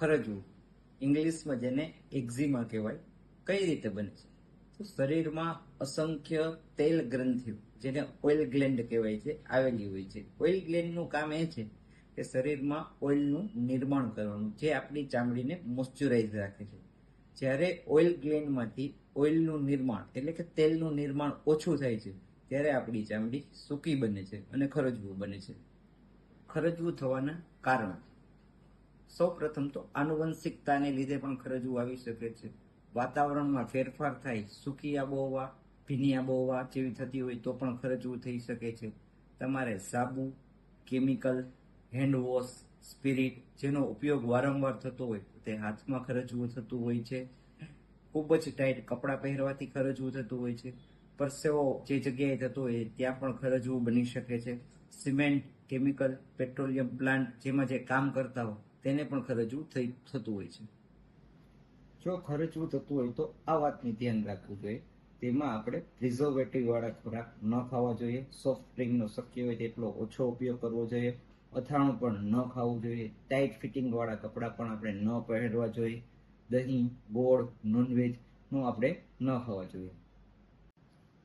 ખરજવું ઇંગ્લિશમાં જેને એક્ઝિમા કહેવાય, કઈ રીતે બને છે? તો શરીરમાં અસંખ્ય તેલ ગ્રંથિઓ, જેને ઓઇલ ગ્લેન્ડ કહેવાય છે, આવેલી હોય છે. ઓઇલ ગ્લેન્ડનું કામ એ છે કે શરીરમાં ઓઇલનું નિર્માણ કરવાનું, જે આપણી ચામડીને મોઇશ્ચરાઇઝ રાખે છે. જ્યારે ઓઇલ ગ્લેન્ડમાંથી ઓઇલનું નિર્માણ, એટલે કે તેલનું નિર્માણ ઓછું થાય છે, ત્યારે આપણી ચામડી સૂકી બને છે અને ખરજવું બને છે. ખરજવું થવાના કારણો સૌ પ્રથમ તો આનુવંશિકતાને લીધે પણ ખરજવું આવી શકે છે. વાતાવરણમાં ફેરફાર થાય, સૂકી આબોહવા, ભીની આબોહવા જેવી થતી હોય તો પણ ખરજવું થઈ શકે છે. તમારે સાબુ, કેમિકલ, હેન્ડ વોશ, સ્પિરિટ જેનો ઉપયોગ વારંવાર થતો હોય તે હાથમાં ખરજવું થતું હોય છે. ખૂબ જ ટાઈટ કપડાં પહેરવાથી ખરજવું થતું હોય છે. પરસેવો જે જગ્યાએ થતો હોય ત્યાં પણ ખરજવું બની શકે છે. સિમેન્ટ, કેમિકલ, પેટ્રોલિયમ પ્લાન્ટ જેમાં જે કામ કરતા હોય તેને પણ ખરજવું થઈ, થતું હોય છે. જો ખર્ચવું થતું હોય તો આ વાતની ધ્યાન રાખવું જોઈએ. તેમાં આપણે પ્રિઝર્વેટિવ વાળા ખોરાક ન ખાવા જોઈએ. સોફ્ટ ડ્રિંકનો શક્ય હોય તેટલો ઓછો ઉપયોગ કરવો જોઈએ. અથાણું પણ ન ખાવું જોઈએ. ટાઈટ ફિટિંગ વાળા કપડાં પણ આપણે ન પહેરવા જોઈએ. દહીં, ગોળ નોનવેજનું આપણે ન ખાવા જોઈએ.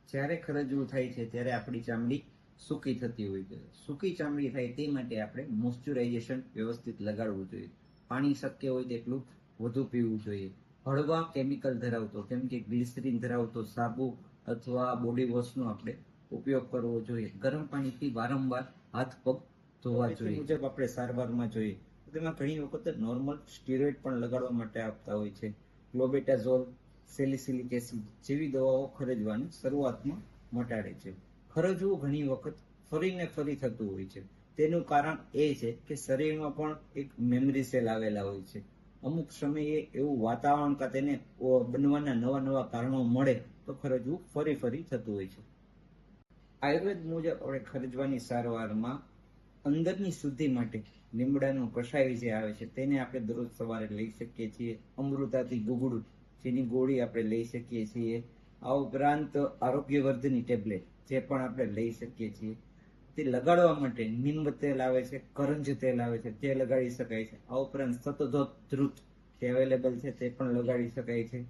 જ્યારે ખરજવું થાય છે, ત્યારે આપણી ચામડી સૂકી થતી હોય છે. સૂકી ચામડી થાય તે માટે આપણે મોઇશ્ચરાઇઝેશન વ્યવસ્થિત લગાડવું જોઈએ. પાણી શક્ય હોય તેટલું વધુ પીવું જોઈએ. હળવા કેમિકલ ધરાવતો કેમ કે ગ્લિસરીન ધરાવતો સાબુ અથવા બોડી વોશનો આપણે ઉપયોગ કરવો જોઈએ. ગરમ પાણીથી વારંવાર હાથ પગ ધોવા જોઈએ. મુજબ આપણે સારવારમાં જોઈએ. તેમાં ઘણી વખત નોર્મલ સ્ટીરોઇડ પણ લગાડવા માટે આપતા હોય છે. ક્લોબેટાઝોલ સેલિસિલિક એસિડ જેવી દવાઓ ખરીદવાની શરૂઆતમાં મટાડે છે. ખરજવું ઘણી વખત ફરીને ફરી થતું હોય છે. તેનું કારણ એ છે કે શરીરમાં પણ એક મેમરી સેલ આવેલા હોય છે. અમુક સમયે એવું વાતાવરણ કે તેને બનવાના નવા નવા કારણો મળે તો ખરજવું ફરી ફરી થતું હોય છે. આયુર્વેદ મુજબ આપણે ખરજવાની સારવારમાં અંદરની શુદ્ધિ માટે લીમડાનું કષાય જે આવે છે તેને આપણે દરરોજ સવારે લઈ શકીએ છીએ. અમૃતાથી ગુગળું જેની ગોળી આપણે લઈ શકીએ છીએ. આ ઉપરાંત આરોગ્યવર્ધની ટેબ્લેટ. જે પણ આપણે લઈ શકીએ છીએ, તે લગાડવા માટે નિંબ તેલ આવે છે, કરંજ તેલ આવે છે, તે લગાડી શકાય છે. આ ઉપરાંત સતધોત ધ્રુત જે અવેલેબલ છે તે પણ લગાડી શકાય છે.